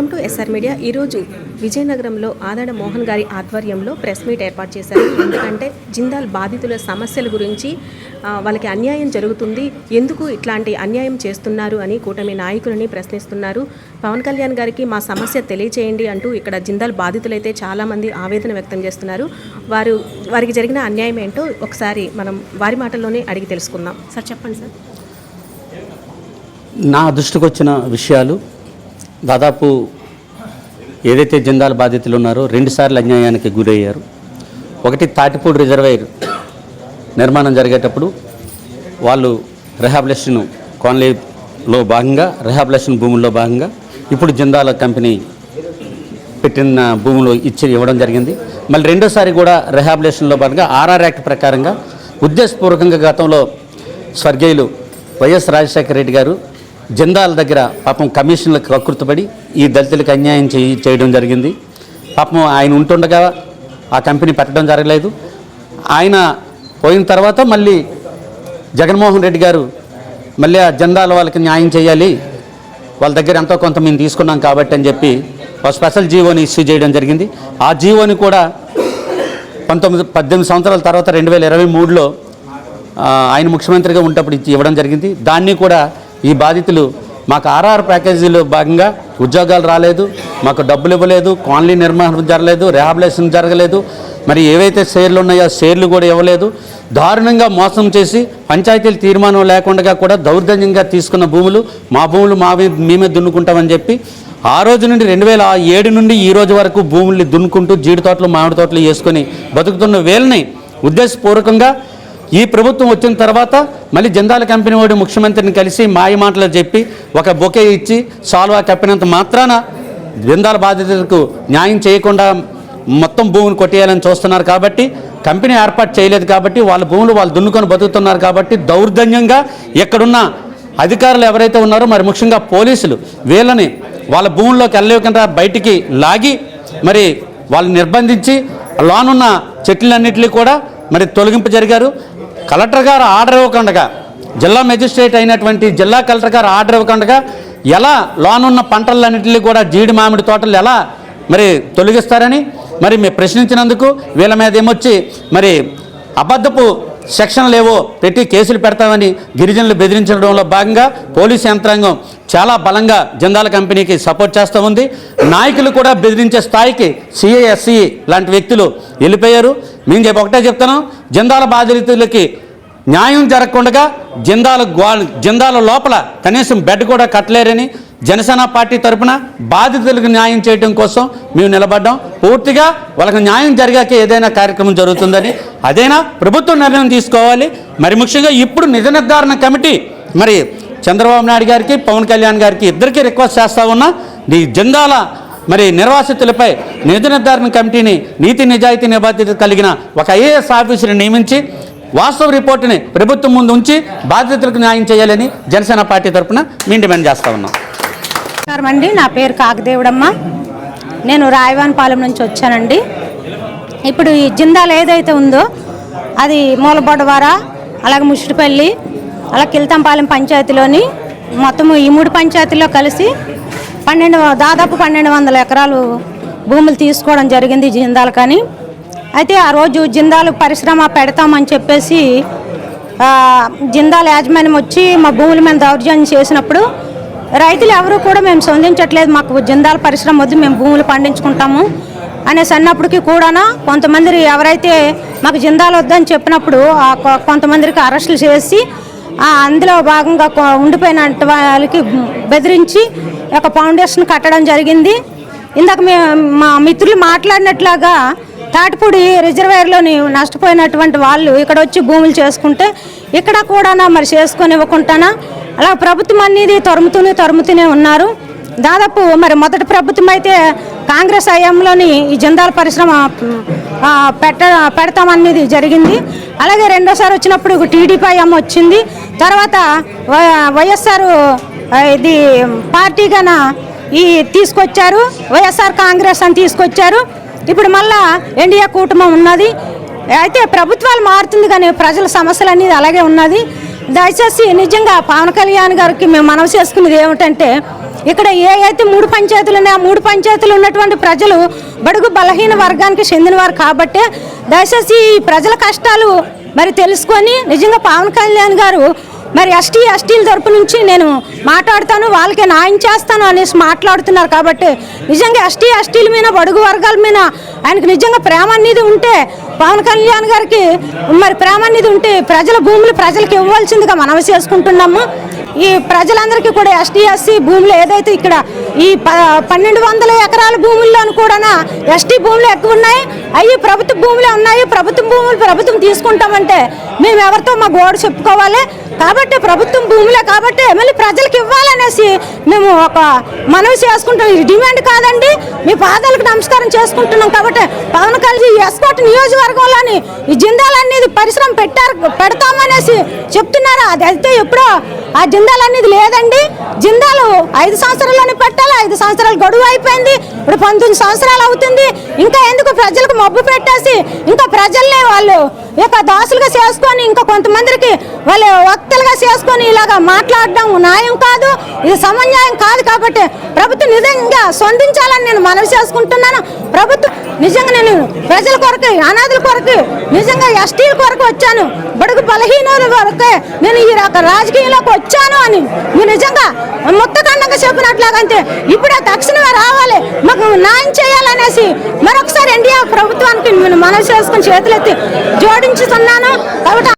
Welcome to SR media. ఈరోజు విజయనగరంలో ఆదాడ మోహన్ గారి ఆధ్వర్యంలో ప్రెస్ మీట్ ఏర్పాటు చేశారు. ఎందుకంటే జిందాల్ బాధితుల సమస్యల గురించి వాళ్ళకి అన్యాయం జరుగుతుంది. ఎందుకు ఇట్లాంటి అన్యాయం చేస్తున్నారు అని కూటమి నాయకులని ప్రశ్నిస్తున్నారు. పవన్ కళ్యాణ్ గారికి మా సమస్య తెలియచేయండి అంటూ ఇక్కడ జిందాల్ బాధితులైతే చాలామంది ఆవేదన వ్యక్తం చేస్తున్నారు. వారు వారికి జరిగిన అన్యాయం ఏంటో ఒకసారి మనం వారి మాటల్లోనే అడిగి తెలుసుకుందాం. సార్ చెప్పండి సార్. నా దృష్టికి వచ్చిన విషయాలు దాదాపు ఏదైతే జిందాల్ బాధితులు ఉన్నారో రెండుసార్లు అన్యాయానికి గురయ్యారు. ఒకటి తాటిపూడి రిజర్వైర్ నిర్మాణం జరిగేటప్పుడు వాళ్ళు రిహాబిలేషన్ కాలనీలో భాగంగా రిహాబిలేషన్ భూముల్లో భాగంగా ఇప్పుడు జిందాల కంపెనీ పెట్టిన భూములు ఇచ్చి ఇవ్వడం జరిగింది. మళ్ళీ రెండోసారి కూడా రిహాబిలేషన్లో భాగంగా ఆర్ఆర్ యాక్ట్ ప్రకారంగా ఉద్దేశపూర్వకంగా గతంలో స్వర్గీయులు వైఎస్ రాజశేఖర రెడ్డి గారు జందాల దగ్గర పాపం కమిషన్లకు కకృతపడి ఈ దళితులకు అన్యాయం చేయడం జరిగింది. పాపం ఆయన ఉంటుండగా ఆ కంపెనీ పెట్టడం జరగలేదు. ఆయన పోయిన తర్వాత మళ్ళీ జగన్మోహన్ రెడ్డి గారు మళ్ళీ ఆ జెండాల వాళ్ళకి న్యాయం చేయాలి. వాళ్ళ దగ్గర ఎంతో కొంత మేము తీసుకున్నాం కాబట్టి అని చెప్పి ఒక స్పెషల్ జీవోని ఇష్యూ చేయడం జరిగింది. ఆ జీవోని కూడా పంతొమ్మిది పద్దెనిమిది సంవత్సరాల తర్వాత రెండు వేల ఇరవై మూడులో ఆయన ముఖ్యమంత్రిగా ఉన్నప్పుడు ఇవ్వడం జరిగింది. దాన్ని కూడా ఈ బాధితులు మాకు ఆర్ఆర్ ప్యాకేజీలో భాగంగా ఉద్యోగాలు రాలేదు మాకు డబ్బులు ఇవ్వలేదు కాలనీ నిర్మాణం జరగలేదు రిహాబిలేషన్ జరగలేదు మరి ఏవైతే షేర్లు ఉన్నాయో ఆ షేర్లు కూడా ఇవ్వలేదు. దారుణంగా మోసం చేసి పంచాయతీల తీర్మానం లేకుండా కూడా దౌర్జన్యంగా తీసుకున్న భూములు మా భూములు మా మేమే దున్నుకుంటామని చెప్పి ఆ రోజు నుండి రెండు వేల ఏడు నుండి ఈ రోజు వరకు భూముల్ని దున్నుకుంటూ జీడి తోటలు మామిడి తోటలు వేసుకొని బతుకుతున్న వేలని ఉద్దేశపూర్వకంగా ఈ ప్రభుత్వం వచ్చిన తర్వాత మళ్ళీ జందాల కంపెనీ వాడు ముఖ్యమంత్రిని కలిసి మాయ మాటలు చెప్పి ఒక బొకే ఇచ్చి సాల్వా కప్పినంత మాత్రాన జందాల బాధితులకు న్యాయం చేయకుండా మొత్తం భూమిని కొట్టేయాలని చూస్తున్నారు కాబట్టి కంపెనీ ఏర్పాటు చేయలేదు కాబట్టి వాళ్ళ భూములు వాళ్ళు దున్నుకొని బతుకుతున్నారు కాబట్టి దౌర్జన్యంగా ఎక్కడున్న అధికారులు ఎవరైతే ఉన్నారో మరి ముఖ్యంగా పోలీసులు వీళ్ళని వాళ్ళ భూముల్లోకి వెళ్ళకుండా బయటికి లాగి మరి వాళ్ళు నిర్బంధించి లోనున్న చెట్లన్నింటినీ కూడా మరి తొలగింపు జరిగారు. కలెక్టర్ గారు ఆర్డర్ ఇవ్వకుండా జిల్లా మెజిస్ట్రేట్ అయినటువంటి జిల్లా కలెక్టర్ గారు ఆర్డర్ ఇవ్వకుండా ఎలా లోనున్న పంటలన్నింటినీ కూడా జీడి మామిడి తోటలు ఎలా మరి తొలగిస్తారని మరి మేము ప్రశ్నించినందుకు వీళ్ళ మీద ఏమొచ్చి మరి అబద్ధపు సెక్షన్లు ఏవో పెట్టి కేసులు పెడతామని గిరిజనులు బెదిరించడంలో భాగంగా పోలీసు యంత్రాంగం చాలా బలంగా జిందాల కంపెనీకి సపోర్ట్ చేస్తూ ఉంది. నాయకులు కూడా బెదిరించే స్థాయికి సిఐఎస్సి లాంటి వ్యక్తులు వెళ్ళిపోయారు. మేము చెప్పి ఒకటే చెప్తాను జిందాల బాధితులకి న్యాయం జరగకుండా జిందాల గో జిందాల లోపల కనీసం బెడ్ కూడా కట్టలేరని జనసేన పార్టీ తరపున బాధితులకు న్యాయం చేయడం కోసం మేము నిలబడ్డాం. పూర్తిగా వాళ్ళకి న్యాయం జరిగాక ఏదైనా కార్యక్రమం జరుగుతుందని అదైనా ప్రభుత్వం నిర్ణయం తీసుకోవాలి. మరి ముఖ్యంగా ఇప్పుడు నిజ నిర్ధారణ కమిటీ మరి చంద్రబాబు నాయుడు గారికి పవన్ కళ్యాణ్ గారికి ఇద్దరికీ రిక్వెస్ట్ చేస్తా ఉన్నా ఈ జిందాల మరి నిర్వాసితులపై నిధి నిర్ధారణ కమిటీని నీతి నిజాయితీ నిబద్ధత కలిగిన ఒక ఐఏఎస్ ఆఫీసర్ని నియమించి వాస్తవ రిపోర్టుని ప్రభుత్వం ముందు ఉంచి బాధితులకు న్యాయం చేయాలని జనసేన పార్టీ తరఫున మేము డిమాండ్ చేస్తా ఉన్నాం. నమస్కారం అండి. నా పేరు కాకదేవుడమ్మ. నేను రాయవాన్పాలెం నుంచి వచ్చానండి. ఇప్పుడు ఈ జిందాల్ ఏదైతే ఉందో అది మూలబొడవార అలాగే ముషిడిపల్లి అలా కిల్తంపాలెం పంచాయతీలోని మొత్తం ఈ మూడు పంచాయతీల్లో కలిసి పన్నెండు దాదాపు పన్నెండు వందల ఎకరాలు భూములు తీసుకోవడం జరిగింది జిందాల్ కానీ. అయితే ఆ రోజు జిందాలు పరిశ్రమ పెడతామని చెప్పేసి జిందాల్ యాజమాన్యం వచ్చి మా భూముల మీద దౌర్జన్యం చేసినప్పుడు రైతులు ఎవరు కూడా మేము సొందించట్లేదు మాకు జిందాల పరిశ్రమ వద్దు మేము భూములు పండించుకుంటాము అనేసి అన్నప్పటికీ కూడా కొంతమంది ఎవరైతే మాకు జిందాలు వద్దని చెప్పినప్పుడు ఆ కొ- కొంతమందికి అరెస్టులు చేసి అందులో భాగంగా ఉండిపోయిన వాళ్ళకి బెదిరించి ఒక ఫౌండేషన్ కట్టడం జరిగింది. ఇందాక మా మిత్రులు మాట్లాడినట్లాగా తాటిపూడి రిజర్వేర్లోని నష్టపోయినటువంటి వాళ్ళు ఇక్కడ వచ్చి భూములు చేసుకుంటే ఇక్కడ కూడా మరి చేసుకొని ఇవ్వకుండానా అలా ప్రభుత్వం అనేది తరుముతూనే తరుముతూనే ఉన్నారు. దాదాపు మరి మొదటి ప్రభుత్వం అయితే కాంగ్రెస్ హయాంలోని ఈ జందాల పరిశ్రమ పెట్ట పెడతామనేది జరిగింది. అలాగే రెండోసారి వచ్చినప్పుడు టీడీపీ హయాం వచ్చింది. తర్వాత వై- వైఎస్ఆర్ ఇది పార్టీగాన ఈ తీసుకొచ్చారు. వైఎస్ఆర్ కాంగ్రెస్ అని తీసుకొచ్చారు. ఇప్పుడు మళ్ళా ఎన్డీఏ కూటమి ఉన్నది. అయితే ప్రభుత్వాలు మారుతుంది కానీ ప్రజల సమస్యలు అనేది అలాగే ఉన్నది. దయచేసి నిజంగా పవన్ కళ్యాణ్ గారికి మేము మనవి చేసుకునేది ఏమిటంటే ఇక్కడ ఏ అయితే మూడు పంచాయతీలు ఉన్నాయో ఆ మూడు పంచాయతీలు ఉన్నటువంటి ప్రజలు బడుగు బలహీన వర్గానికి చెందినవారు కాబట్టి దయచేసి ఈ ప్రజల కష్టాలు మరి తెలుసుకొని నిజంగా పవన్ కళ్యాణ్ గారు మరి ఎస్టీ ఎస్టీల తరపు నుంచి నేను మాట్లాడతాను వాళ్ళకి న్యాయం చేస్తాను అనేసి మాట్లాడుతున్నారు కాబట్టి నిజంగా ఎస్టీ ఎస్టీల మీద బడుగు వర్గాల మీద ఆయనకు నిజంగా ప్రేమ అనేది ఉంటే పవన్ కళ్యాణ్ గారికి మరి ప్రేమ అనేది ఉంటే ప్రజల భూములు ప్రజలకు ఇవ్వాల్సిందిగా మనవి చేసుకుంటున్నాము. ఈ ప్రజలందరికీ కూడా ఎస్టీ ఎస్సీ భూములు ఏదైతే ఇక్కడ ఈ ప పన్నెండు వందల ఎకరాల భూముల్లోనూ కూడా ఎస్టీ భూములు ఎక్కువ ఉన్నాయి. అవి ప్రభుత్వ భూములే ఉన్నాయి. ప్రభుత్వ భూములు ప్రభుత్వం తీసుకుంటామంటే మేము ఎవరితో మా గోడు చెప్పుకోవాలి. కాబట్టి ప్రభుత్వం భూములే కాబట్టి మళ్ళీ ప్రజలకు ఇవ్వాలనేసి మేము ఒక మనవి చేసుకుంటాం. ఇది డిమాండ్ కాదండి. మీ పాదాలకు నమస్కారం చేసుకుంటున్నాం కాబట్టి పవన్ ఎస్కోట్ నియోజకవర్గంలోని ఈ జిందాల్ అనేది పరిశ్రమ పెట్టారు పెడతామనేసి చెప్తున్నారు? అది అయితే ఎప్పుడో ఆ జిందాల్ అనేది లేదండి. జిందాలు ఐదు సంవత్సరాల్లోనే పెట్టాలి ఐదు సంవత్సరాలు గడువు అయిపోయింది. ఇప్పుడు పంతొమ్మిది సంవత్సరాలు అవుతుంది. ఇంకా ఎందుకు ప్రజలకు మబ్బు పెట్టేసి ఇంకా ప్రజల్నే వాళ్ళు ఇక దాసులుగా చేసుకొని ఇంకా కొంతమందికి వాళ్ళు వక్తలుగా చేసుకొని ఇలాగా మాట్లాడడం న్యాయం కాదు ఇది సమన్యాయం కాదు కాబట్టి ప్రభుత్వం నిజంగా స్పందించాలని నేను మనవి చేసుకుంటున్నాను. ప్రభుత్వం నిజంగా నేను ప్రజల కొరకు అనాథుల కొరకు నిజంగా ఎస్టీల కొరకు వచ్చాను. బడుగు బలహీనుల కొరకే నేను ఈ రక రాజకీయంలోకి వచ్చాను అని మీరు నిజంగా ముత్తకండంగా చెప్పినట్లాగంటే ఇప్పుడే తక్షణమే రావాలి. మాకు న్యాయం చేయాలనేసి మరొకసారి ఎన్డీఏ ప్రభుత్వానికి నేను మనవి చేసుకుని చేతులెత్తి జోడించుతున్నాను. కాబట్టి